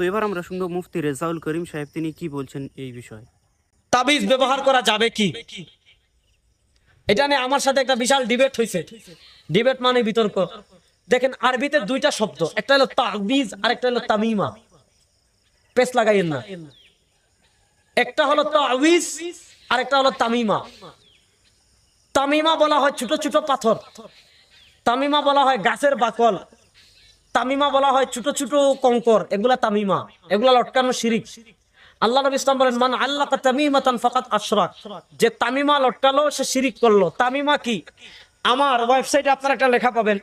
তো এবার আমরা শুনব মুফতি রেজাউল করিম সাহেব, তিনি কি বলছেন এই বিষয়ে? তাবিজ ব্যবহার করা যাবে কি? এটা নিয়ে আমার সাথে একটা বিশাল ডিবেট হয়েছে ডিবেট মানে বিতর্ক। দেখেন, আরবিতে দুইটা শব্দ, একটা হলো তাবিজ আর একটা হলো তামিমা। পেস লাগাইয়েন না। একটা হলো তাবিজ আর একটা হলো তামিমা। তামিমা বলা হয় ছোট ছোট পাথর। তামিমা বলা হয় গাছের বাকল। তামিমা বলা হয় ছোট ছোট কঙ্কর, এগুলা তামিমা, এগুলা লটকানো শিরিক। আল্লাহ নবী ইসলাম বলেন, মান আল্লাহ তামিমাতান ফাকাত আশরাক। যে তামিমা লটকালো, সে শিরিক করল। তামিমা কি? আমার ওয়েবসাইটে আপনারা একটা লেখা পাবেন।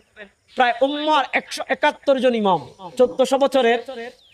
প্রায় উম্মার একশো একাত্তর জন ইমাম। চোদ্দশো বছরের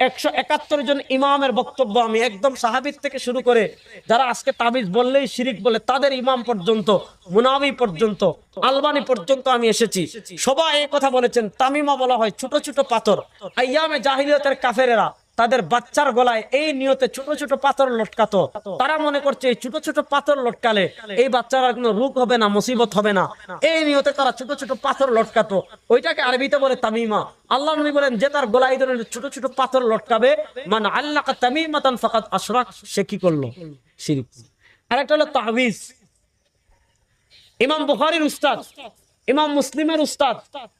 একশো একাত্তর জন ইমামের বক্তব্য আমি একদম সাহাবিদ থেকে শুরু করে যারা আজকে তাবিজ বললেই শিরিক বলে, তাদের ইমাম পর্যন্ত, মুনাবি পর্যন্ত, আলবানি পর্যন্ত আমি এসেছি। সবাই এই কথা বলেছেন, তামিমা বলা হয় ছোট ছোট পাথর। আইয়ামে জাহিলিয়তের কাফেরেরা তাদের বাচ্চার গলায় এই নিয়তে ছোট ছোট পাথর লটকাতো। তারা মনে করছে, এই ছোট ছোট পাথর লটকালে এই বাচ্চারা কোনো রোগ হবে না, মুসিবত হবে না। এই নিয়তে তারা ছোট ছোট পাথর লটকাতো। ওইটাকে আরবিতে বলে তামিমা। আল্লাহ নবী বলেন, যে তার গলায় এই ধরনের ছোট ছোট পাথর লটকাবে মানে আল্লাহ তামিমাতান ফাকাত আশরাক সে কি করল? শিরিক আরেকটা হলো তাহবিজ ইমাম বুখারীর উস্তাদ ইমাম মুসলিমের উস্তাদ,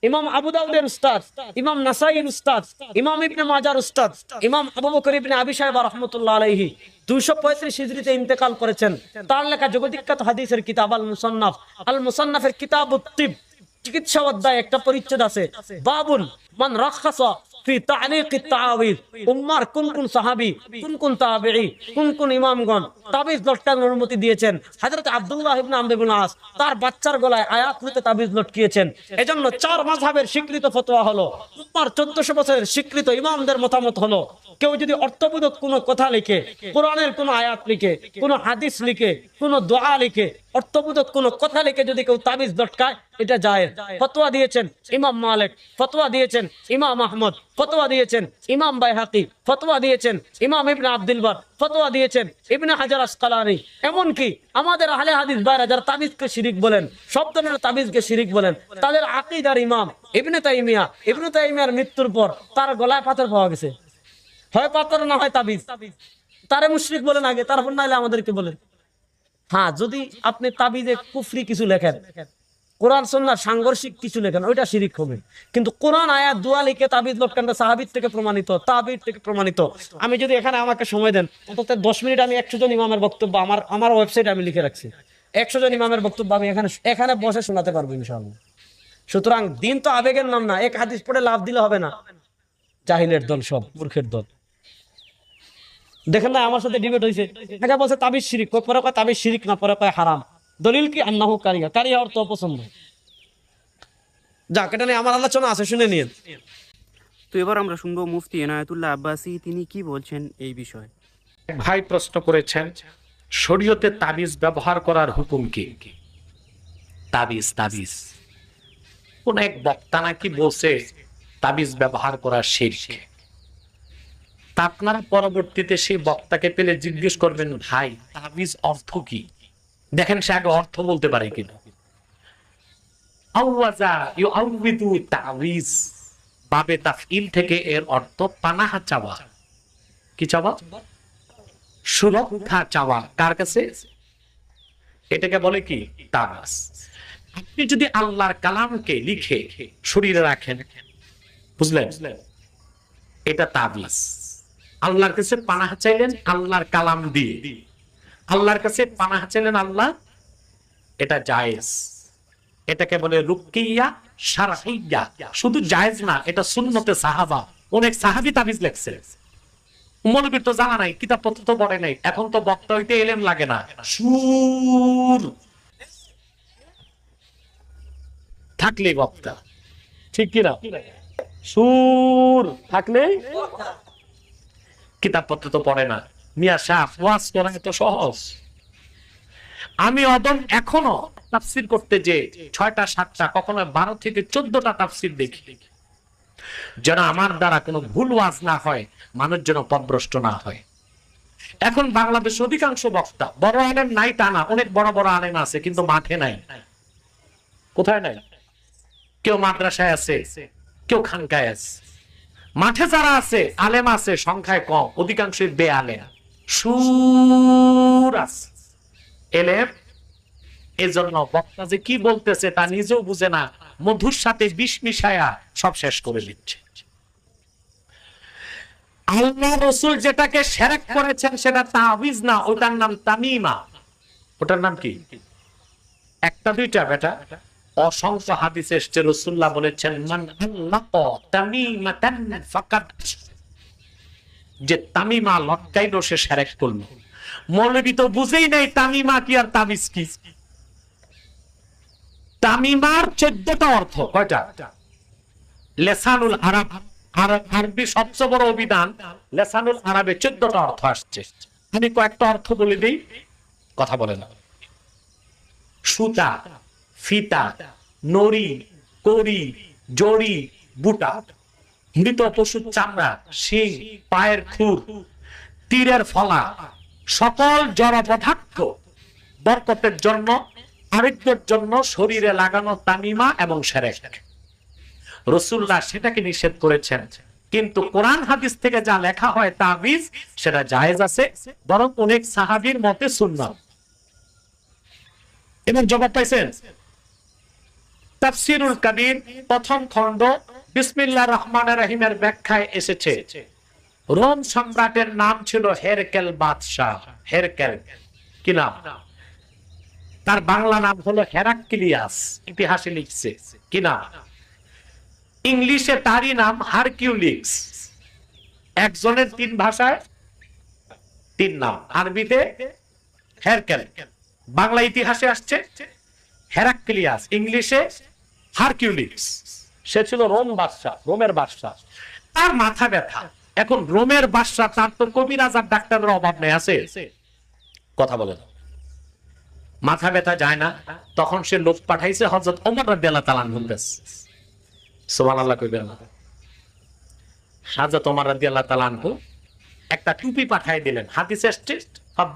ইমাম আবু দাউদের উস্তাদ, ইমাম নাসাইর উস্তাদ, ইমাম ইবনে মাজার উস্তাদ, ইমাম আবু বকর ইবনে আবি সাহেব রাহমাতুল্লাহ আলাইহি 235 হিজরিতে ইন্তেকাল করেছেন। তার লেখা জগদিখ্যাত হাদিসের কিতাব আল মুসান্নাফ আল মুসান্নাফের কিতাব উত্তিব চিকিৎসা অধ্যায় একটা পরিচ্ছেদ আছে। বাবুল মান রাখাসা অনুমতি দিয়েছেন? হযরত আব্দুল্লাহ ইবনে আমর ইবনে আস তার বাচ্চার গলায় আয়াত হতে তাবিজ লটকিয়েছেন। এজন্য চার মাযহাবের স্বীকৃত ফতোয়া হলো। উম্মার 1400 বছরের স্বীকৃত ইমামদের মতামত হলো, কেউ যদি অর্থবোধক কোনো কথা লিখে, কোরআনের কোনো আয়াত লিখে, কোনো হাদিস লিখে, কোনো দোয়া লিখে, অর্থবোধক কোনো কথা লিখে যদি কেউ তাবিজ লটকায় এটা যায় ফতোয়া দিয়েছেন ইমাম মালিক, ফতোয়া দিয়েছেন ইমাম আহমদ, ফতোয়া দিয়েছেন ইমাম বাইহাকি, ফতোয়া দিয়েছেন ইমাম ইবনে আব্দুল বার ফতোয়া দিয়েছেন ইবনে হাজার আসকালানি। এমনকি আমাদের আহলে হাদিস বাইরা যারা তাবিজকে শিরিক বলেন, সব ধরনের তাবিজকে শিরিক বলেন, তাদের আকিদার ইমাম ইবনে তাইমিয়া, ইবনে তাইমিয়ার মৃত্যুর পর তার গলায় পাথর পাওয়া গেছে। হয় পাথর না হয় তাবিজ? তারে মুশরিক বলেন আগে, তারপর নাইলে আমাদেরকে বলেন। হ্যাঁ যদি আপনি তাবিজে কুফরি কিছু লেখেন কোরআন সন্ন্যার সাংঘর্ষিক কিছু লেখেন, ওইটা শিরিক হবে। কিন্তু কোরআন, আয়াত, দুয়া লিখে তাবিদ লটকানটা সাহাবিদ থেকে প্রমাণিত তাবিদ থেকে প্রমাণিত। আমি যদি এখানে আমাকে সময় দেন, অন্তত দশ মিনিট আমি একশো জন ইমামের বক্তব্য আমার আমার ওয়েবসাইটে আমি লিখে রাখছি। একশো জন ইমামের বক্তব্য আমি এখানে এখানে বসে শোনাতে পারব ইনশাআল্লাহ। সুতরাং দিন তো আবেগের নাম না, এক হাদিস পড়ে লাভ দিলে হবে না। জাহিলের দল সব, মূর্খের দল। দেখেন না, আমার সাথে ডিবেট হয়েছে একটা বলছে তাবিজ শিরিক পরে কয় তাবিজ শিরিক না, পরে কয় হারাম। দলিল কি? আন্নাহু কারিয়া কারিয়া অর্থ অপছন্দ। যাক এটা নিয়ে আমার আলোচনা আছে শুনে নিন। তো এবার আমরা শুনব মুফতি এনায়েতুল্লাহ আব্বাসি তিনি কি বলছেন এই বিষয়ে? ভাই প্রশ্ন করেছেন শরীয়তে তাবিজ ব্যবহার করার হুকুম কি? তাবিজ তাবিজ। কোন এক বক্তা নাকি বলছে তাবিজ ব্যবহার করা শিরক। তা আপনারা পরবর্তীতে সেই বক্তাকে পেলে জিজ্ঞেস করবেন ভাই তাবিজ অর্থ কি? দেখেন সে আগে অর্থ বলতে পারে কিনা। থেকে এর অর্থ পানাহা চাওয়া। কি চাওয়া? সুরক্ষা চাওয়া। কার কাছে? এটাকে বলে কি? তাবাস আপনি যদি আল্লাহর কালামকে লিখে শরীরে রাখেন, বুঝলেন? এটা তাবিজ। আল্লাহর কাছে পানাহা চাইলেন, আল্লাহর কালাম দিয়ে। আল্লাহর কাছে পানাহ চাইলেন আল্লাহ, এটা জায়েজ। এটাকে বলে রুকিয়া সারাইয়া শুধু জায়েজ না, এটা সুন্নতে সাহাবা। অনেক সাহাবি তাবিজ লেখছে। মৌলবীর তো জানা নাই কিতাব পত্র তো পড়ে নাই। এখন তো বক্তা হইতে এলেম লাগে না। সুর। থাকলে বক্তা। ঠিক কিনা? সুর। থাকলে? কিতাব পত্র তো পড়ে না। আমি অদম এখনও তাফসির করতে যে ছয়টা, সাতটা, কখনো বারো থেকে চোদ্দটা তাফসির দেখি। যেন আমার দ্বারা কোনো ভুল ওয়াজ না হয়, মানুষ যেন পদভ্রষ্ট না হয়। এখন বাংলাদেশ অধিকাংশ বক্তা, বড় আলেম নাই তা না, অনেক বড় বড় আলেম আছে, কিন্তু মাঠে নাই। কোথায় নাই? কেউ মাদ্রাসায় আছে, কেউ খানকায় আছে। মাঠে যারা আছে, আলেম আছে, সংখ্যায় কম, অধিকাংশই বেআলেম। সুর আছে। এলেম এজন্য বক্তা যে কি বলতেছে তা নিজেও বুঝে না। মধুর সাথে বিষ মিশায়া সব শেষ করে দিচ্ছে। আল্লাহ রসুল যেটাকে সেরেক করেছেন সেটা তাবিজ না, ওটার নাম তামিমা। ওটার নাম কি? একটা দুইটা বেটা। অসংখ্য হাদিস এসছে রসুল্লাহ বলেছেন, মান আল্লাহ ফাকাদ যে তামিমা লটকাইলো সে সেরেক করল। মৌলবী তো বুঝেই নাই তামিমা কি আর তাবিজ কি। তামিমার চোদ্দটা অর্থ কয়টা? লেসানুল আরব, আরব- সবচেয়ে বড় অভিধান। লেসানুল আরবে চোদ্দটা অর্থ আসছে। আমি কয়েকটা অর্থ বলে দিই, কথা বলে না সুতা, ফিতা, নড়ি করি জড়ি, বুটা। মৃত পশুর চামড়া, শিং, পায়ের খুর, তীরের ফলা, সকল জড় পদার্থ বরকতের জন্য, আরোগ্যের জন্য শরীরে লাগানো তামিমা এবং সেরেক। রসুল্লাহ সেটাকে নিষেধ করেছেন। কিন্তু কোরআন হাদিস থেকে যা লেখা হয় তাবিজ, সেটা জায়েজ আছে, বরং অনেক সাহাবীর মতে সুন্নাত এবার জবাব পাইছেন? তাফসিরুল কাবির প্রথম খণ্ড বিসমিল্লাহ রহমান রহিমের ব্যাখ্যায় এসেছে। রোম সম্রাটের নাম ছিল হেরকেল বাদশাহ, হেরকেল। কি নাম? তার বাংলা নাম হলো হেরাক্লিয়াস, ইতিহাসে লিখছে। কি নাম? ইংলিশে তারই নাম হারকিউলিক্স। একজনের তিন ভাষায় তিন নাম। আরবিতে হেরকেল। বাংলা ইতিহাসে আসছে হেরাক্লিয়াস, ইংলিশে হারকিউলিক্স। সে ছিল রোম বাদশাহ, রোমের বাদশাহ। তার মাথা ব্যথা। এখন রোমের বাদশাহ, তার তো কবিরাজ আর ডাক্তারের অভাব নেই, আছে? কথা বলে। মাথা ব্যথা যায় না। তখন সে লোক পাঠাইছে হজরত ওমর রাদিয়াল্লাহু তাআলা বলতেছে সুবহানাল্লাহ কইবেন না হাজরত ওমর রাদিয়াল্লাহু তাআলা আনহু একটা টুপি পাঠাই দিলেন। হাদিসে আসছে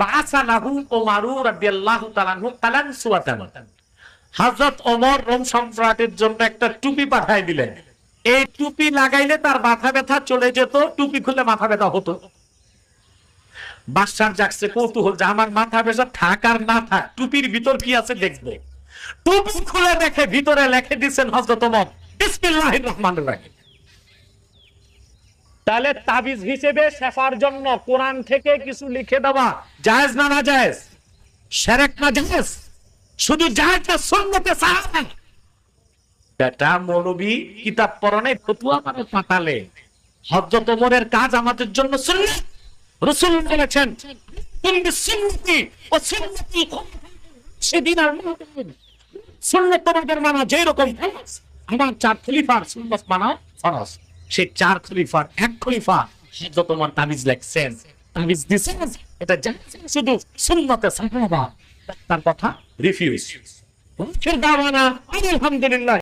বাসা লাহু ওমারু রাদিয়াল্লাহু তাআলা আনহু তালান সুয়াতান। হযরত ওমর রোম সম্রাটের জন্য একটা টুপি পাঠাই দিলেন। এই টুপি লাগাইলে তার মাথা ব্যথা চলে যেত, টুপি খুলে মাথা ব্যথা হতো। কৌতূহল, যে আমার মাথা ব্যথা না থাক, টুপির ভিতর কি আছে দেখবে। টুপি খুলে দেখে ভিতরে লেখে দিচ্ছেন হযরত ওমর, বিসমিল্লাহির রহমানির রহিম। তাহলে তাবিজ হিসেবে শেফার জন্য কোরআন থেকে কিছু লিখে দেওয়া, জায়েজ না না জায়েজ সেরেক না জায়েজ? শুধু সুন্নতে সাহাবা বেটা মৌলবী কিতাব পড়ানে ফতুয়া মানে পাতালে হযরত ওমরের কাজ আমাদের জন্য সুন্নাত। রাসূল বলেছেন তুমি সুন্নতি ও সুন্নতি সেদিন আর তোমাদের মানা যেরকম ফরজ, আমার চার খলিফার মানা ফরজ। চার খলিফার এক খলিফা তোমার তাবিজ লেখছেন। তাবিজ দিছেন এটা জানছেন শুধু সুন্নতে সাহাবা তার কথা রিফিউজ আলহামদুলিল্লাহ